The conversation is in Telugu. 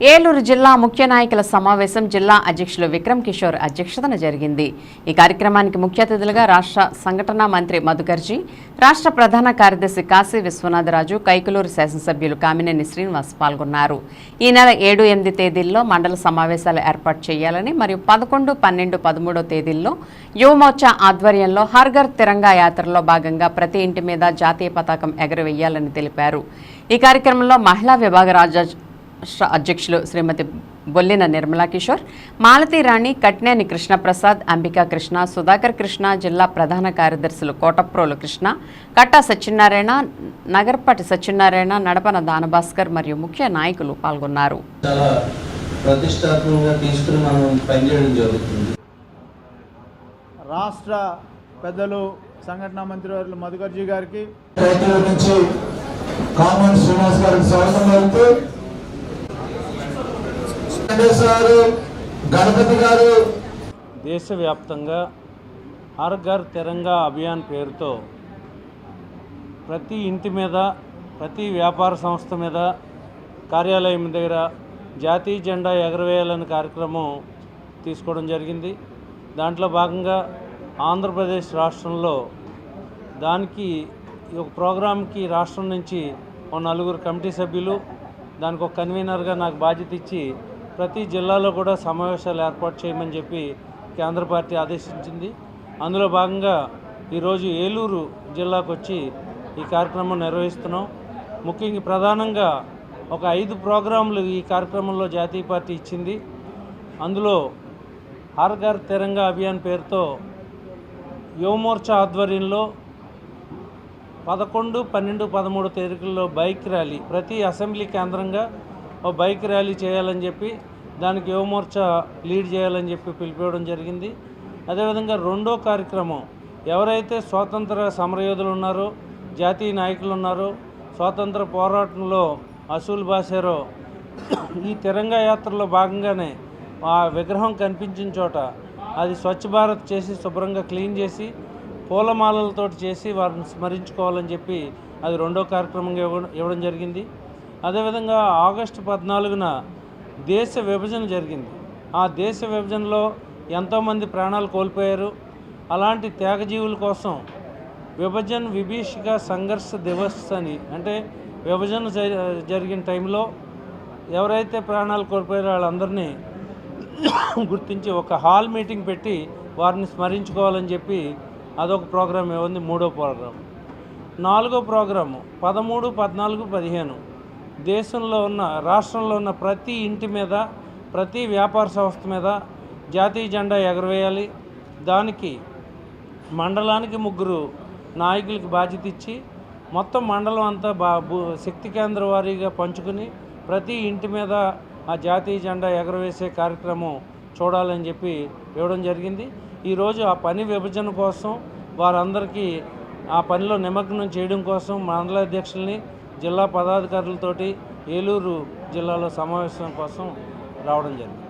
ఏలూరు జిల్లా ముఖ్య నాయకుల సమావేశం జిల్లా అధ్యక్షులు విక్రమ్ కిషోర్ అధ్యక్షతన జరిగింది. ఈ కార్యక్రమానికి ముఖ్య అతిథులుగా రాష్ట్ర సంఘటనా మంత్రి మధుకర్జీ రాష్ట్ర ప్రధాన కార్యదర్శి కాశీ విశ్వనాథరాజు కైకలూరు శాసనసభ్యులు కామినేని శ్రీనివాస్ పాల్గొన్నారు. ఈ నెల ఏడు ఎనిమిది తేదీల్లో మండల సమావేశాలు ఏర్పాటు చేయాలని మరియు పదకొండు పన్నెండు పదమూడో తేదీల్లో యువమోర్చా ఆధ్వర్యంలో హర్ఘర్ తిరంగా యాత్రలో భాగంగా ప్రతి ఇంటి మీద జాతీయ పతాకం ఎగరవేయాలని తెలిపారు. ఈ కార్యక్రమంలో మహిళా విభాగ రాజా రాష్ట్ర అధ్యక్షులు శ్రీమతి బొల్లిన నిర్మలా కిషోర్ మాలతీ రాణి కట్నేని కృష్ణప్రసాద్ అంబికా కృష్ణ సుధాకర్ కృష్ణ జిల్లా ప్రధాన కార్యదర్శులు కోటప్రోలు కృష్ణ కట్టా సత్యనారాయణ నగర్పాటి సత్యనారాయణ నడపన దానభాస్కర్ మరియు ముఖ్య నాయకులు పాల్గొన్నారు. చాలా ప్రతిష్టాత్మకంగా తీసుకుని మనం పనిచేయడం జరుగుతుంది. రాష్ట్ర పెద్దలు సంఘటనా మంత్రివర్యులు మధుకర్జీ గారికి రైతుల నుంచి కామన్ శ్రీనివాస్ గారికి స్వాగతం గణపతి గారు. దేశవ్యాప్తంగా హర్ఘర్ తెరంగా అభియాన్ పేరుతో ప్రతి ఇంటి మీద ప్రతి వ్యాపార సంస్థ మీద కార్యాలయం దగ్గర జాతీయ జెండా ఎగరవేయాలనే కార్యక్రమం తీసుకోవడం జరిగింది. దాంట్లో భాగంగా ఆంధ్రప్రదేశ్ రాష్ట్రంలో దానికి ఈ ఒక ప్రోగ్రాంకి రాష్ట్రం నుంచి ఓ నలుగురు కమిటీ సభ్యులు దానికి ఒక కన్వీనర్గా నాకు బాధ్యత ఇచ్చి ప్రతి జిల్లాలో కూడా సమావేశాలు ఏర్పాటు చేయమని చెప్పి కేంద్ర పార్టీ ఆదేశించింది. అందులో భాగంగా ఈరోజు ఏలూరు జిల్లాకు వచ్చి ఈ కార్యక్రమం నిర్వహిస్తున్నాం. ముఖ్యంగా ప్రధానంగా ఒక ఐదు ప్రోగ్రాంలు ఈ కార్యక్రమంలో జాతీయ పార్టీ ఇచ్చింది. అందులో హర్ ఘర్ తిరంగా అభియాన్ పేరుతో యువమోర్చా ఆధ్వర్యంలో పదకొండు పన్నెండు పదమూడు తేదీలలో బైక్ ర్యాలీ ప్రతి అసెంబ్లీ కేంద్రంగా బైక్ ర్యాలీ చేయాలని చెప్పి దానికి యువమోర్చా లీడ్ చేయాలని చెప్పి పిలిపివ్వడం జరిగింది. అదేవిధంగా రెండో కార్యక్రమం ఎవరైతే స్వాతంత్ర సమరయోధులు ఉన్నారో జాతీయ నాయకులు ఉన్నారో స్వాతంత్ర పోరాటంలో అసూల్ బాసారో ఈ తిరంగా యాత్రలో భాగంగానే ఆ విగ్రహం కనిపించిన చోట అది స్వచ్ఛ భారత్ చేసి శుభ్రంగా క్లీన్ చేసి పూలమాలలతో చేసి వారిని స్మరించుకోవాలని చెప్పి అది రెండో కార్యక్రమంగా ఇవ్వడం ఇవ్వడం జరిగింది. అదేవిధంగా ఆగస్టు పద్నాలుగున దేశ విభజన జరిగింది. ఆ దేశ విభజనలో ఎంతోమంది ప్రాణాలు కోల్పోయారు. అలాంటి త్యాగజీవుల కోసం విభజన్ విభీషిక సంఘర్ష దివస్ అని అంటే విభజన జరిగిన టైంలో ఎవరైతే ప్రాణాలు కోల్పోయారో వాళ్ళందరినీ గుర్తించి ఒక హాల్ మీటింగ్ పెట్టి వారిని స్మరించుకోవాలని చెప్పి అదొక ప్రోగ్రామ్ ఏముంది? మూడో ప్రోగ్రాం. నాలుగో ప్రోగ్రాము పదమూడు పద్నాలుగు పదిహేను. దేశంలో ఉన్న రాష్ట్రంలో ఉన్న ప్రతి ఇంటి మీద ప్రతి వ్యాపార సంస్థ మీద జాతీయ జెండా ఎగరవేయాలి. దానికి మండలానికి ముగ్గురు నాయకులకి బాధ్యత ఇచ్చి మొత్తం మండలం అంతా బా భూ శక్తి కేంద్ర వారీగా పంచుకుని ప్రతి ఇంటి మీద ఆ జాతీయ జెండా ఎగరవేసే కార్యక్రమం చూడాలని చెప్పి ఇవ్వడం జరిగింది. ఈరోజు ఆ పని విభజన కోసం వారందరికీ ఆ పనిలో నిమగ్నం చేయడం కోసం మండల అధ్యక్షుల్ని జిల్లా పదాధికారులతోటి ఏలూరు జిల్లాలో సమావేశం కోసం రావడం జరిగింది.